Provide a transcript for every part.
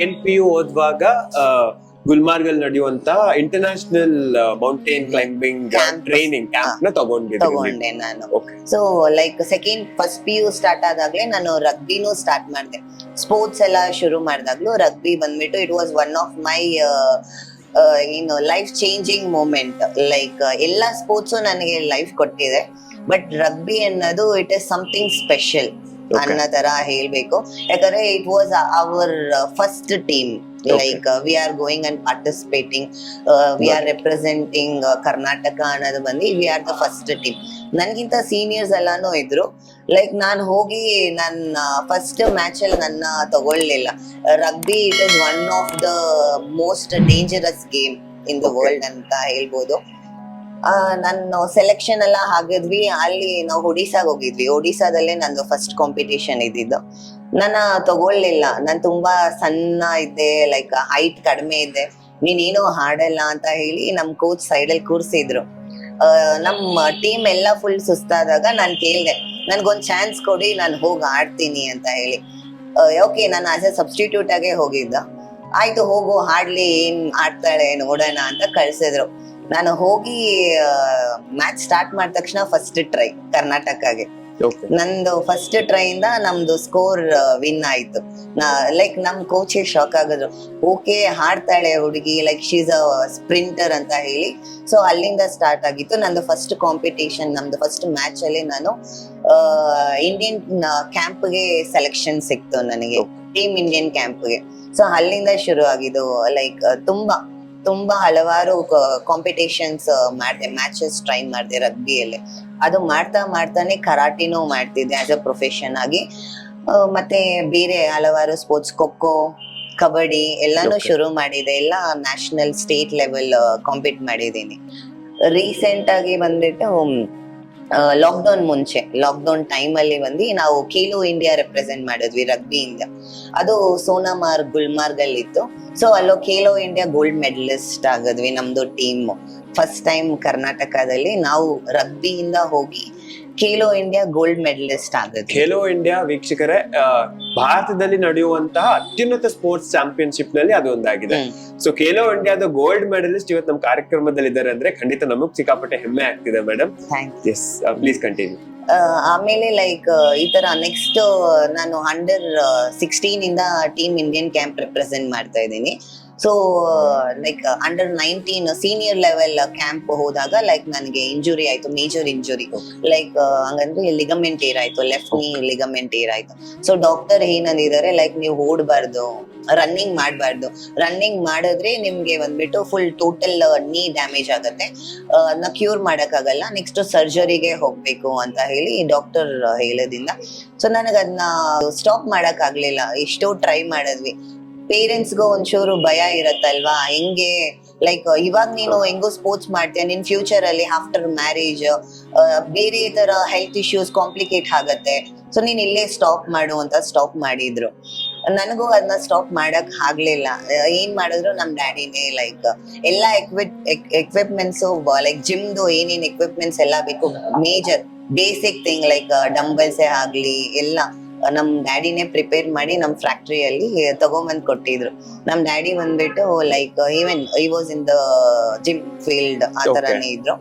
Second P U ಓದುವಾಗ ಗುಲ್ಮಾರ್ಗ್ ಅಲ್ಲಿ ನಡೆಯುವಂತ ಇಂಟರ್ನ್ಯಾಷನಲ್ ಮೌಂಟೇನ್ ಕ್ಲೈಂಬಿಂಗ್. ಟ್ರೈನಿಂಗ್ ಕ್ಯಾಂಪ್ನ ತಗೊಂಡಿದ್ದೀನಿ. ತಗೊಂಡೆ ನಾನು. So like second first P U start ಆದಾಗ್ಲೇ ನಾನು ರಗ್ಬಿನೂ ಸ್ಟಾರ್ಟ್ ಮಾಡಿದೆ. ಸ್ಪೋರ್ಟ್ಸ್ ಎಲ್ಲ ಶುರು ಮಾಡಿದಾಗ್ಲೂ ರಗ್ಬಿ ಬಂದ್ಬಿಟ್ಟು it was one of my ಏನು ಲೈಫ್ ಚೇಂಜಿಂಗ್ ಮೂಮೆಂಟ್ ಲೈಕ್ ಎಲ್ಲ ಸ್ಪೋರ್ಟ್ಸು ನನಗೆ ಲೈಫ್ ಕೊಟ್ಟಿದೆ. ಬಟ್ ರಗ್ಬಿ ಅನ್ನೋದು ಇಟ್ ಇಸ್ ಸಮಥಿಂಗ್ ಸ್ಪೆಷಲ್. ಅನ್ನೋ ತರ ಹೇಳ್ಬೇಕು. ಯಾಕಂದ್ರೆ it was our first team like we are going and participating we are representing Karnataka ಅನ್ನೋದು ಬಂದು we are the first team ನನ್ಗಿಂತ seniors ಎಲ್ಲಾನು ಇದ್ರು. ಲೈಕ್ ನಾನು ಹೋಗಿ ನನ್ನ ಫಸ್ಟ್ ಮ್ಯಾಚ್ ಅಲ್ಲಿ ನನ್ನ ತಗೊಳ್ಲಿಲ್ಲ. Rugby it is one of the most dangerous game in the world ಅಂತ ಹೇಳ್ಬೋದು. ನಾನು ಸೆಲೆಕ್ಷನ್ ಎಲ್ಲ ಆಗಿದ್ವಿ ಅಲ್ಲಿ ನಾವು ಒಡಿಸಾಗ ಹೋಗಿದ್ವಿ. ಒಡಿಸಾದಲ್ಲೇ ನಂದು ಫಸ್ಟ್ ಕಾಂಪಿಟೇಷನ್ ಇದ್ದಿದ್ದು. ನನ್ನ ತಗೊಳ್ಳಿಲ್ಲ. ನಾನು ತುಂಬಾ ಸಣ್ಣ ಇದ್ದೆ ಲೈಕ್ ಹೈಟ್ ಕಡಿಮೆ ಇದ್ದೆ. ನೀನೇನು ಹಾಡಲ್ಲ ಅಂತ ಹೇಳಿ ನಮ್ ಕೋಚ್ ಸೈಡಲ್ಲಿ ಕೂರ್ಸಿದ್ರು. ಆ, ನಮ್ಮ ಟೀಮ್ ಎಲ್ಲ ಫುಲ್ ಸುಸ್ತಾದಾಗ ನಾನು ಕೇಳ್ದೆ ನನ್ಗೊಂದ್ ಚಾನ್ಸ್ ಕೊಡಿ ನಾನು ಹೋಗಿ ಆಡ್ತೀನಿ ಅಂತ ಹೇಳಿ. ಓಕೆ ನಾನು ಆಸ್ ಎ ಸಬ್ಸ್ಟಿಟ್ಯೂಟ್ ಆಗೇ ಹೋಗಿದ್ದ. ಆಯ್ತು ಹೋಗು ಹಾಡ್ಲಿ ಏನ್ ಆಡ್ತಾಳೆ ನೋಡೋಣ ಅಂತ ಕಳ್ಸಿದ್ರು. ನಾನು ಹೋಗಿ ಮ್ಯಾಚ್ ಸ್ಟಾರ್ಟ್ ಮಾಡಿದ ತಕ್ಷಣ ಫಸ್ಟ್ ಟ್ರೈ ಕರ್ನಾಟಕಗೆ. ನಂದು ಫಸ್ಟ್ ಟ್ರೈ ಇಂದ ನಮ್ದು ಸ್ಕೋರ್ ವಿನ್ ಆಯ್ತು. ಲೈಕ್ ನಮ್ ಕೋಚ್ ಶಾಕ್ ಆಗಿದ್ರು. ಓಕೆ ಹಾಡ್ತಾಳೆ ಹುಡುಗಿ ಲೈಕ್ ಶೀಸ್ ಅ ಸ್ಪ್ರಿಂಟರ್ ಅಂತ ಹೇಳಿ. ಸೊ ಅಲ್ಲಿಂದ ಸ್ಟಾರ್ಟ್ ಆಗಿತ್ತು. ನಂದು ಫಸ್ಟ್ ಕಾಂಪಿಟೇಷನ್ ನಮ್ದು ಫಸ್ಟ್ ಮ್ಯಾಚ್ ಅಲ್ಲಿ ನಾನು ಇಂಡಿಯನ್ ಕ್ಯಾಂಪ್ಗೆ ಸೆಲೆಕ್ಷನ್ ಸಿಕ್ತು ನನಗೆ. ಟೀಮ್ ಇಂಡಿಯನ್ ಕ್ಯಾಂಪ್ಗೆ ಸೊ ಅಲ್ಲಿಂದ ಶುರು ಆಗಿದ್ದು ಲೈಕ್ ತುಂಬಾ ತುಂಬಾ ಹಲವಾರು ಕಾಂಪಿಟೇಷನ್ಸ್ ಮಾಡಿದೆ ಮ್ಯಾಚಸ್ ಟ್ರೈ ಮಾಡಿದೆ ರಗ್ಬಿಯಲ್ಲಿ ಅದು ಮಾಡ್ತಾ ಮಾಡ್ತಾನೆ ಕರಾಟಿನೂ ಮಾಡ್ತಿದ್ದೆ ಆಸ್ ಅ ಪ್ರೊಫೆಷನ್ ಆಗಿ. ಮತ್ತೆ ಬೇರೆ ಹಲವಾರು ಸ್ಪೋರ್ಟ್ಸ್ ಖೋಖೋ ಕಬಡ್ಡಿ ಎಲ್ಲಾನು ಶುರು ಮಾಡಿದೆ. ಎಲ್ಲ ನ್ಯಾಷನಲ್ ಸ್ಟೇಟ್ ಲೆವೆಲ್ ಕಾಂಪೀಟ್ ಮಾಡಿದ್ದೀನಿ. ರೀಸೆಂಟ್ ಆಗಿ ಬಂದ್ಬಿಟ್ಟು ಲಾಕ್ಡೌನ್ ಮುಂಚೆ ಲಾಕ್ಡೌನ್ ಟೈಮ್ ಅಲ್ಲಿ ಬಂದು ನಾವು ಖೇಲೋ ಇಂಡಿಯಾ ರೆಪ್ರೆಸೆಂಟ್ ಮಾಡಿದ್ವಿ ರಗ್ಬಿ ಇಂದ ಅದು ಸೋನಾಮಾರ್ಗ್ ಗುಲ್ಮಾರ್ಗ್ ಅಲ್ಲಿ ಇತ್ತು ಸೊ ಅಲ್ಲೋ ಖೇಲೋ ಇಂಡಿಯಾ ಗೋಲ್ಡ್ ಮೆಡಲಿಸ್ಟ್ ಆಗದ್ವಿ ನಮ್ದು ಟೀಮ್ ಫಸ್ಟ್ ಟೈಮ್ ಕರ್ನಾಟಕದಲ್ಲಿ ನಾವು ರಗ್ಬಿಯಿಂದ ಹೋಗಿ ಖೇಲೋ ಇಂಡಿಯಾ ಗೋಲ್ಡ್ ಮೆಡಲಿಸ್ಟ್ ಆಗುತ್ತೆ ಖೇಲೋ ಇಂಡಿಯಾ ವೀಕ್ಷಕರೇ ಭಾರತದಲ್ಲಿ ನಡೆಯುವಂತಹ ಅತ್ಯುನ್ನತ ಸ್ಪೋರ್ಟ್ಸ್ ಚಾಂಪಿಯನ್ಶಿಪ್ನಲ್ಲಿ ಅದು ಒಂದಾಗಿದೆ. ಸೊ ಖೇಲೋ ಇಂಡಿಯಾದ ಗೋಲ್ಡ್ ಮೆಡಲಿಸ್ಟ್ ಇವತ್ತು ನಮ್ಮ ಕಾರ್ಯಕ್ರಮದಲ್ಲಿ ಇದ್ದಾರೆ ಅಂದ್ರೆ ಖಂಡಿತ ನಮಗ್ ಸಿಕ್ಕಾಪಟ್ಟೆ ಹೆಮ್ಮೆ ಆಗ್ತಿದೆ ಮೇಡಮ್. ಎಸ್ ಪ್ಲೀಸ್ ಕಂಟಿನ್ಯೂ ಆಮೇಲೆ ಲೈಕ್ ಈ ತರ ನೆಕ್ಸ್ಟ್ ನಾನು ಅಂಡರ್ ಸಿಕ್ಸ್ಟೀನ್ ಇಂದ ಟೀಮ್ ಇಂಡಿಯನ್ ಕ್ಯಾಂಪ್ ರೆಪ್ರೆಸೆಂಟ್ ಮಾಡ್ತಾ ಇದ್ದೀನಿ. So like under nineteen senior level camp ಹೋದಾಗ ಲೈಕ್ ನನಗೆ ಇಂಜುರಿ ಆಯ್ತು ಮೇಜರ್ ಇಂಜುರಿ ಲೈಕ್ ಹಂಗಂದ್ರೆ ಲಿಗಮೆಂಟ್ ಏರ್ ಆಯ್ತು ಲೆಫ್ಟ್ ನೀ ಲಿಗಮೆಂಟ್ ಏರ್ ಆಯ್ತು. ಸೊ ಡಾಕ್ಟರ್ ಏನಂದಿದ್ದಾರೆ ಲೈಕ್ ನೀವು ಓಡಬಾರ್ದು ರನ್ನಿಂಗ್ ಮಾಡಬಾರ್ದು. ರನ್ನಿಂಗ್ ಮಾಡಿದ್ರೆ ನಿಮ್ಗೆ ಬಂದ್ಬಿಟ್ಟು ಫುಲ್ ಟೋಟಲ್ ನೀ ಡ್ಯಾಮೇಜ್ ಆಗುತ್ತೆ. ಅದನ್ನ ಕ್ಯೂರ್ ಮಾಡೋಕ್ಕಾಗಲ್ಲ ನೆಕ್ಸ್ಟ್ ಸರ್ಜರಿಗೆ ಹೋಗ್ಬೇಕು ಅಂತ ಹೇಳಿ ಡಾಕ್ಟರ್ ಹೇಳೋದ್ರಿಂದ. ಸೊ ನನಗೆ ಅದನ್ನ ಸ್ಟಾಪ್ ಮಾಡಕ್ ಆಗ್ಲಿಲ್ಲ ಎಷ್ಟೋ ಟ್ರೈ ಮಾಡಿದ್ವಿ. ಪೇರೆಂಟ್ಸ್ಗೂ ಒಂಚೂರು ಭಯ ಇರತ್ತಲ್ವಾ? ಹೆಂಗೆ ಲೈಕ್ ಇವಾಗ ನೀನು ಹೆಂಗೋ ಸ್ಪೋರ್ಟ್ಸ್ ಮಾಡ್ತೀಯ ನಿನ್ ಫ್ಯೂಚರ್ ಅಲ್ಲಿ ಆಫ್ಟರ್ ಮ್ಯಾರೇಜ್ ಬೇರೆ ತರ ಹೆಲ್ತ್ ಇಶ್ಯೂಸ್ ಕಾಂಪ್ಲಿಕೇಟ್ ಆಗತ್ತೆ. ಸೊ ನೀನ್ ಇಲ್ಲೇ ಸ್ಟಾಪ್ ಮಾಡು ಅಂತ ಸ್ಟಾಪ್ ಮಾಡಿದ್ರು. ನನಗೂ ಅದನ್ನ ಸ್ಟಾಪ್ ಮಾಡಕ್ ಆಗ್ಲಿಲ್ಲ. ಏನ್ ಮಾಡಿದ್ರು? ನಮ್ ಡ್ಯಾಡಿನೇ ಲೈಕ್ ಎಲ್ಲಾ ಎಕ್ವಿಪ್ ಎಕ್ವಿಪ್ಮೆಂಟ್ಸ್ ಲೈಕ್ ಜಿಮ್ದು ಏನೇನ್ ಎಕ್ವಿಪ್ಮೆಂಟ್ಸ್ ಎಲ್ಲಾ ಬೇಕು ಮೇಜರ್ ಬೇಸಿಕ್ ಥಿಂಗ್ ಲೈಕ್ ಡಂಬಲ್ಸೇ ಆಗ್ಲಿ ಎಲ್ಲ. ನಮ್ ಡ್ಯಾಡಿನೇ ಪ್ರಿಪೇರ್ ಮಾಡಿ ನಮ್ ಫ್ಯಾಕ್ಟ್ರಿಯಲ್ಲಿ ತಗೊಂಬಂದ್ ಕೊಟ್ಟಿದ್ರು. ನಮ್ ಡ್ಯಾಡಿ ಬಂದ್ಬಿಟ್ಟು like even I was in the gym field ಆ. ತರಾನೇ ಇದ್ರು.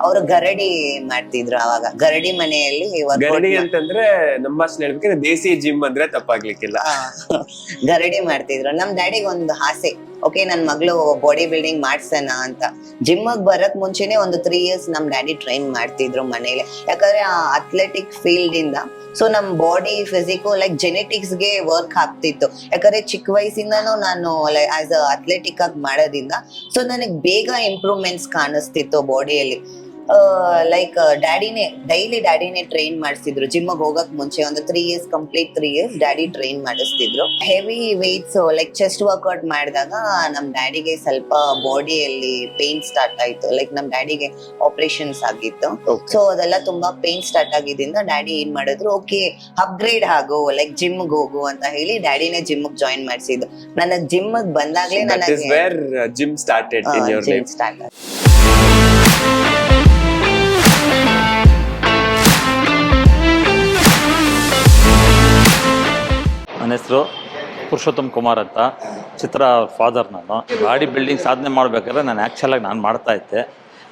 ಅವ್ರು ಗರಡಿ ಮಾಡ್ತಿದ್ರು ಅವಾಗ. ಗರಡಿ ಮನೆಯಲ್ಲಿ ಗರಡಿ ಅಂತಂದ್ರೆ ನಮ್ಮ ಹೇಳ್ಬೇಕಂದ್ರೆ ದೇಸಿ ಜಿಮ್ ಅಂದ್ರೆ ತಪ್ಪಾಗ್ಲಿಕ್ಕಿಲ್ಲ. ಗರಡಿ ಮಾಡ್ತಿದ್ರು. ನಮ್ ಡ್ಯಾಡಿಗೆ ಒಂದು ಆಸೆ. ಓಕೆ ನನ್ನ ಮಗಳು ಬಾಡಿ ಬಿಲ್ಡಿಂಗ್ ಮಾಡ್ಸೋಣ ಅಂತ. ಜಿಮ್ ಬರಕ್ ಮುಂಚೆನೆ ಒಂದು ತ್ರೀ ಇಯರ್ಸ್ ನಮ್ಮ ಡ್ಯಾಡಿ ಟ್ರೈನ್ ಮಾಡ್ತಿದ್ರು ಮನೇಲಿ. ಯಾಕಂದ್ರೆ ಆ ಅಥ್ಲೆಟಿಕ್ ಫೀಲ್ಡ್ ಇಂದ ಸೊ ನಮ್ಮ ಬಾಡಿ ಫಿಸಿಕು ಲೈಕ್ ಜೆನೆಟಿಕ್ಸ್ಗೆ ವರ್ಕ್ ಆಗ್ತಿತ್ತು. ಯಾಕಂದ್ರೆ ಚಿಕ್ಕ ವಯಸ್ಸಿಂದನೂ ನಾನು ಲೈಕ್ ಆಸ್ ಅ ಅಥ್ಲೆಟಿಕ್ ಆಗಿ ಮಾಡೋದ್ರಿಂದ ಸೊ ನನಗೆ ಬೇಗ ಇಂಪ್ರೂವ್ಮೆಂಟ್ಸ್ ಕಾಣಿಸ್ತಿತ್ತು ಬಾಡಿಯಲ್ಲಿ ಲೈಕ್ ಡ್ಯಾಡಿನೇ ಡೈಲಿ ಡ್ಯಾಡಿನೇ ಟ್ರೈನ್ ಮಾಡಿಸ್ತಿದ್ರು ಜಿಮ್ಗೆ ಹೋಗಕ್ ಮುಂಚೆ ಒಂದು three years complete three years daddy train ಮಾಡಿಸ್ತಿದ್ರು. Heavy weights like chest workout ಮಾಡಿದಾಗ ನಮ್ ಡ್ಯಾಡಿಗೆ ಸ್ವಲ್ಪ ಬಾಡಿಯಲ್ಲಿ ಪೇನ್ ಸ್ಟಾರ್ಟ್ ಆಯ್ತು. ಲೈಕ್ ನಮ್ ಡ್ಯಾಡಿಗೆ ಆಪರೇಷನ್ಸ್ ಆಗಿತ್ತು. ಸೊ ಅದೆಲ್ಲ ತುಂಬಾ ಪೇನ್ ಸ್ಟಾರ್ಟ್ ಆಗಿದ್ರಿಂದ ಡ್ಯಾಡಿ ಏನ್ ಮಾಡಿದ್ರು ಓಕೆ ಅಪ್ಗ್ರೇಡ್ ಆಗು ಲೈಕ್ ಜಿಮ್ಗೆ ಹೋಗು ಅಂತ ಹೇಳಿ ಡ್ಯಾಡಿನೇ ಜಿಮ್ ಜಾಯಿನ್ ಮಾಡಿಸಿದ್ದು ನನ್ನ ಜಿಮ್ ಬಂದಾಗ್ಲೇ ನನಗೆ ಜಿಮ್ ಸ್ಟಾರ್ಟೆಡ್ ನನ್ನ ಹೆಸರು ಪುರುಷೋತ್ತಮ್ ಕುಮಾರ್ ಅಂತ. ಚಿತ್ರ ಫಾದರ್ ನಾನು. ಬಾಡಿ ಬಿಲ್ಡಿಂಗ್ ಸಾಧನೆ ಮಾಡಬೇಕಾದ್ರೆ ನಾನು ಆ್ಯಕ್ಚುಲಾಗಿ ನಾನು ಮಾಡ್ತಾ ಇದ್ದೆ.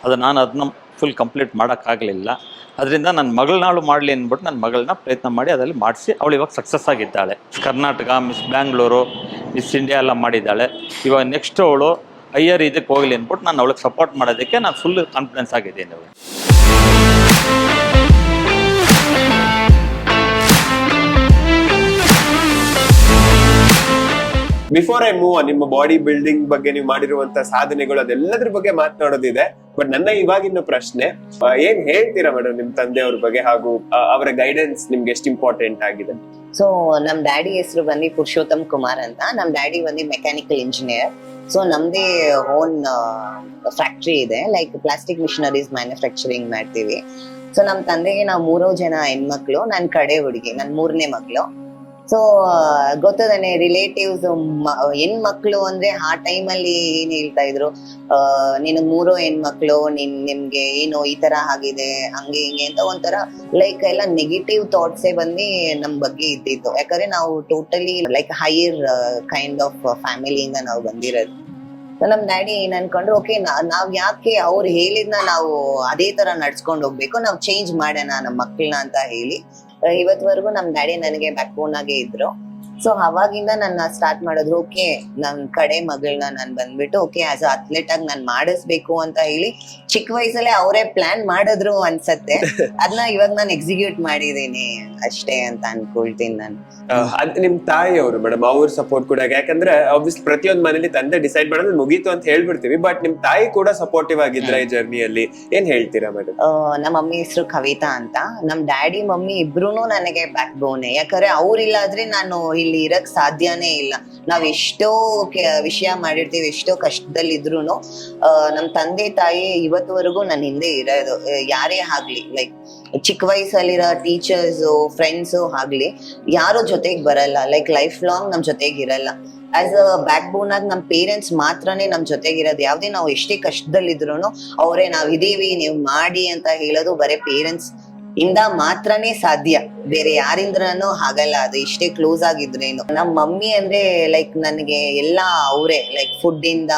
ಅದು ನಾನು ಅದನ್ನ ಫುಲ್ ಕಂಪ್ಲೀಟ್ ಮಾಡೋಕ್ಕಾಗಲಿಲ್ಲ. ಅದರಿಂದ ನನ್ನ ಮಗಳನ್ನಾಳು ಮಾಡಲಿ ಅಂದ್ಬಿಟ್ಟು ನನ್ನ ಮಗಳನ್ನ ಪ್ರಯತ್ನ ಮಾಡಿ ಅದರಲ್ಲಿ ಮಾಡಿಸಿ ಅವಳು ಇವಾಗ ಸಕ್ಸಸ್ ಆಗಿದ್ದಾಳೆ. Karnataka miss Bangalore miss India ಎಲ್ಲ ಮಾಡಿದ್ದಾಳೆ. ಇವಾಗ ನೆಕ್ಸ್ಟ್ ಅವಳು ಹೈಯರ್ ಇದಕ್ಕೆ ಹೋಗಲಿ ಅಂದ್ಬಿಟ್ಟು ನಾನು ಅವಳಿಗೆ ಸಪೋರ್ಟ್ ಮಾಡೋದಕ್ಕೆ ನಾನು ಫುಲ್ ಕಾನ್ಫಿಡೆನ್ಸ್ ಆಗಿದ್ದೀನಿ. ಅವಳು ಬಿಫೋರ್ ಐ ಮೂವ್ ನಿಮ್ಮ ಬಾಡಿ ಬಿಲ್ಡಿಂಗ್ ಬಗ್ಗೆ ನೀವು ಮಾಡಿರುವಂತ ಸಾಧನೆಗಳು, ಅದೆಲ್ಲದ್ರ ಬಗ್ಗೆ ಮಾತನಾಡೋದಿದೆ. ಬಟ್ ನನ್ನ ಇವಾಗಿನ ಪ್ರಶ್ನೆ ಏನ್ ಹೇಳ್ತೀರಾ ಮೇಡಮ್ ನಿಮ್ ತಂದೆಯವ್ರ ಬಗ್ಗೆ ಹಾಗೂ ಅವರ ಗೈಡೆನ್ಸ್ ನಿಮ್ಗೆ ಎಷ್ಟು ಇಂಪಾರ್ಟೆಂಟ್ ಆಗಿದೆ? ಸೊ ನಮ್ ಡ್ಯಾಡಿ ಹೆಸರು ಬಂದು ಪುರುಷೋತ್ತಮ್ ಕುಮಾರ್ ಅಂತ. ನಮ್ ಡ್ಯಾಡಿ ಬಂದು ಮೆಕ್ಯಾನಿಕಲ್ ಇಂಜಿನಿಯರ್ ಸೊ ನಮ್ದೇ ಓನ್ ಫ್ಯಾಕ್ಟ್ರಿ ಇದೆ. ಲೈಕ್ ಪ್ಲಾಸ್ಟಿಕ್ ಮಿಷನರೀಸ್ ಮ್ಯಾನುಫ್ಯಾಕ್ಚರಿಂಗ್ ಮಾಡ್ತೀವಿ. ಸೊ ನಮ್ ತಂದೆಗೆ ನಾವು ಮೂರೋ ಜನ ಹೆಣ್ಮಕ್ಳು, ನನ್ ಕಡೆ ಹುಡುಗಿ, ನನ್ ಮೂರನೇ ಮಗಳು. ಸೊ ಗೊತ್ತದಾನೆ ರಿಲೇಟಿವ್ಸ್ ಹೆಣ್ಮಕ್ಳು ಅಂದ್ರೆ ಆ ಟೈಮಲ್ಲಿ ಏನ್ ಹೇಳ್ತಾ ಇದ್ರು? ನಿನಗ್ ಮೂರೋ ಹೆಣ್ಮಕ್ಳು, ನಿನ್, ನಿಮ್ಗೆ ಏನು ಈ ತರ ಆಗಿದೆ, ಹಂಗೆ ಹಿಂಗೆ ಅಂತ ಒಂಥರ ಲೈಕ್ ಎಲ್ಲ ನೆಗೆಟಿವ್ ಥಾಟ್ಸೇ ಬಂದು ನಮ್ ಬಗ್ಗೆ ಇದ್ದಿತ್ತು. ಯಾಕಂದ್ರೆ ನಾವು totally like higher kind of ಫ್ಯಾಮಿಲಿಯಿಂದ ನಾವು ಬಂದಿರೋದು. ಸೊ ನಮ್ ಡ್ಯಾಡಿ ಏನ್ ಅನ್ಕೊಂಡ್ರು ಓಕೆ ನಾವ್ ಯಾಕೆ ಅವ್ರು ಹೇಳಿದ್ನ ನಾವು ಅದೇ ತರ ನಡ್ಸ್ಕೊಂಡು ಹೋಗ್ಬೇಕು, ನಾವ್ ಚೇಂಜ್ ಮಾಡೋಣ ನಮ್ಮ ಮಕ್ಕಳನ್ನ ಅಂತ ಹೇಳಿ ಇವತ್ವರೆಗೂ ನಮ್ ಡ್ಯಾಡಿ ನನಗೆ ಬ್ಯಾಕ್ ಬೋನ್ ಆಗೇ ಇದ್ರು. ಸೊ ಅವಾಗಿಂದ ನನ್ನ ಸ್ಟಾರ್ಟ್ ಮಾಡಿದ್ರು, ಓಕೆ, ನನ್ ಕಡೆ ಮಗಳನ್ನ ನಾನು ಬಂದ್ಬಿಟ್ಟು, ಓಕೆ ಆಸ್ ಅಥ್ಲೆಟ್ ಆಗಿ ನಾನು ಮಾಡಿಸ್ಬೇಕು ಅಂತ ಹೇಳಿ ಚಿಕ್ಕ ವಯಸ್ಸಲ್ಲೇ ಅವರೇ ಪ್ಲಾನ್ ಮಾಡಿದ್ರು ಅನ್ಸತ್ತೆ. ಅದನ್ನ ಇವಾಗ ನಾನು ಎಕ್ಸಿಕ್ಯೂಟ್ ಮಾಡಿದೀನಿ ಅಷ್ಟೇ ಅಂತ ಅನ್ಕೊಳ್ತೀನಿ ನಾನು. ಅದ್ ನಿಮ್ ತಾಯಿಯವರು ಮೇಡಮ್ ಅವ್ರ ಸಪೋರ್ಟ್ ಕೂಡ. ಯಾಕಂದ್ರೆ ಆಬ್ವಿಯಸ್ ಪ್ರತಿಯೊಂದ್ ಮನೇಲಿ ತಂದೆ ಡಿಸೈಡ್ ಮಾಡೋದು ಮುಗೀತು ಅಂತ ಹೇಳ್ಬಿಡ್ತೀವಿ ಬಟ್ ನಿಮ್ ತಾಯಿ ಕೂಡ ಸಪೋರ್ಟಿವ್ ಆಗಿದ್ರ ಈ ಜರ್ನಿಯಲ್ಲಿ ಏನ್ ಹೇಳ್ತೀರಾ ಮೇಡಮ್ ನಮ್ಮ ಮಮ್ಮಿ ಹೆಸರು ಕವಿತಾ ಅಂತ. ನಮ್ ಡ್ಯಾಡಿ ಮಮ್ಮಿ ಇಬ್ರು ನನಗೆ ಬ್ಯಾಕ್ ಬೋನೆ ಯಾಕಂದ್ರೆ ಅವ್ರಿಲ್ಲಾದ್ರೆ ನಾನು ಇಲ್ಲಿ ಇರಕ್ ಸಾಧ್ಯನೇ ಇಲ್ಲ. ನಾವ್ ಎಷ್ಟೋ ವಿಷಯ ಮಾಡಿರ್ತೀವಿ ಎಷ್ಟೋ ಕಷ್ಟದಲ್ಲಿ ಇದ್ರು ಆ, ನಮ್ ತಂದೆ ತಾಯಿ ಇವತ್ತುವರೆಗೂ ನನ್ನ ಹಿಂದೆ ಇರೋದು. ಯಾರೇ ಆಗ್ಲಿ ಲೈಕ್ ಚಿಕ್ಕ ವಯಸ್ಸಲ್ಲಿರೋ ಟೀಚರ್ಸ್ ಫ್ರೆಂಡ್ಸ್ ಆಗ್ಲಿ, ಯಾರು ಜೊತೆಗೆ ಬರಲ್ಲ. ಲೈಕ್ ಲೈಫ್ ಲಾಂಗ್ ನಮ್ ಜೊತೆಗೆ ಇರಲ್ಲ. ಆಸ್ ಅ ಬ್ಯಾಕ್ ಬೋನ್ ಆಗಿ ನಮ್ ಪೇರೆಂಟ್ಸ್ ಮಾತ್ರನೇ ನಮ್ ಜೊತೆಗಿರೋದು ಯಾವ್ದೇ ನಾವು ಎಷ್ಟೇ ಕಷ್ಟದಲ್ಲಿದ್ರು ಅವರೇ ನಾವ್ ಇದೀವಿ, ನೀವು ಮಾಡಿ ಅಂತ ಹೇಳೋದು ಬರೀ ಪೇರೆಂಟ್ಸ್ ಇಂದ ಮಾತ್ರನೇ ಸಾಧ್ಯ. ಬೇರೆ ಯಾರಿಂದ್ರೂ ಆಗಲ್ಲ ಅದು ಇಷ್ಟೇ ಕ್ಲೋಸ್ ಆಗಿದ್ರೇನು ನಮ್ಮ ಮಮ್ಮಿ ಅಂದ್ರೆ ಲೈಕ್ ನನಗೆ ಎಲ್ಲ ಅವರೇ ಲೈಕ್ ಫುಡ್ ಇಂದ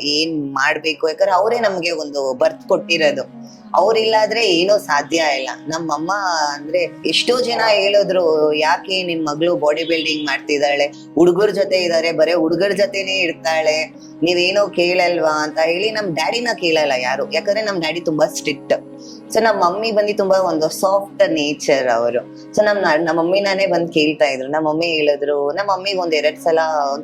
ಏನ್ ಮಾಡ್ಬೇಕು ಯಾಕಂದ್ರೆ ಅವರೇ ನಮ್ಗೆ ಒಂದು ಬರ್ತ್ ಕೊಟ್ಟಿರೋದು. ಅವ್ರಿಲ್ಲಾದ್ರೆ ಏನೋ ಸಾಧ್ಯ ಇಲ್ಲ. ನಮ್ಮಮ್ಮ ಅಂದ್ರೆ ಎಷ್ಟೋ ಜನ ಹೇಳಿದ್ರು, ಯಾಕೆ ನಿಮ್ ಮಗಳು ಬಾಡಿ ಬಿಲ್ಡಿಂಗ್ ಮಾಡ್ತಿದ್ದಾಳೆ? ಹುಡುಗರ ಜೊತೆ ಇದಾರೆ, ಬರೇ ಹುಡುಗರ ಜೊತೆನೆ ಇರ್ತಾಳೆ. ನೀವೇನೋ ಕೇಳಲ್ವಾ? ಅಂತ ಹೇಳಿ ನಮ್ ಡ್ಯಾಡಿನ ಕೇಳಲ್ಲ ಯಾರು. ಯಾಕಂದ್ರೆ ನಮ್ ಡ್ಯಾಡಿ ತುಂಬಾ ಸ್ಟ್ರಿಕ್ಟ್ ಸೊ ನಮ್ಮ ಮಮ್ಮಿ ಬಂದು ತುಂಬಾ ಒಂದು ಸಾಫ್ಟ್ ನೇಚರ್ ಅವರು. ಸೊ ನಮ್ ನಮ್ಮ ಮಮ್ಮಿನಾನೇ ಬಂದು ಕೇಳ್ತಾ ಇದ್ರು. ನಮ್ಮ ಮಮ್ಮಿ ಹೇಳಿದ್ರು ನಮ್ಮ ಮಮ್ಮಿಗೆ ಒಂದ್ ಎರಡ್ ಸಲ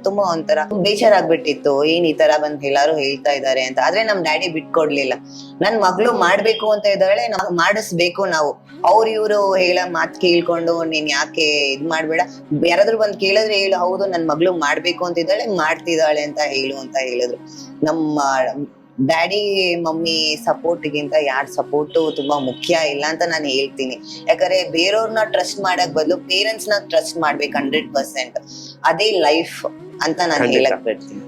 ತುಂಬಾ ಒಂಥರ ಬೇಜಾರಾಗ್ಬಿಟ್ಟಿತ್ತು. ಏನ್ ಈ ತರ ಬಂದ್ ಎಲ್ಲಾರು ಹೇಳ್ತಾ ಇದಾರೆ ಅಂತ. ಆದ್ರೆ ನಮ್ ಡ್ಯಾಡಿ ಬಿಟ್ಕೊಡ್ಲಿಲ್ಲ. ನನ್ ಮಗಳು ಮಾಡ್ಬೇಕು ಅಂತ ಇದ್ದಾಳೆ ಮಾಡಿಸ್ಬೇಕು ನಾವು. ಅವ್ರ ಇವ್ರು ಹೇಳ ಮಾತ್ ಕೇಳ್ಕೊಂಡು, ನೀನ್ ಯಾಕೆ ಇದ್ ಮಾಡ್ಬೇಡ? ಯಾರಾದ್ರೂ ಬಂದ್ ಕೇಳಿದ್ರೆ ಹೇಳು, ಹೌದು, ನನ್ ಮಗಳು ಮಾಡ್ಬೇಕು ಅಂತ ಇದ್ದಾಳೆ, ಮಾಡ್ತಿದ್ದಾಳೆ ಅಂತ ಹೇಳು ಅಂತ ಹೇಳಿದ್ರು. ನಮ್ಮ ಡ್ಯಾಡಿ ಮಮ್ಮಿ ಸಪೋರ್ಟ್ಗಿಂತ ಯಾರ ಸಪೋರ್ಟ್ ತುಂಬಾ ಮುಖ್ಯ ಇಲ್ಲ ಅಂತ ನಾನು ಹೇಳ್ತೀನಿ. ಯಾಕಂದ್ರೆ ಬೇರೆಯವ್ರನ್ನ ಟ್ರಸ್ಟ್ ಮಾಡಕ್ ಬದಲು ಪೇರೆಂಟ್ಸ್ನ ಟ್ರಸ್ಟ್ ಮಾಡ್ಬೇಕು ಹಂಡ್ರೆಡ್ ಪರ್ಸೆಂಟ್. ಅದೇ ಲೈಫ್ ಅಂತ ನಾನು. ಹೇಳಕ್ ಬಿಡ್ತೀನಿ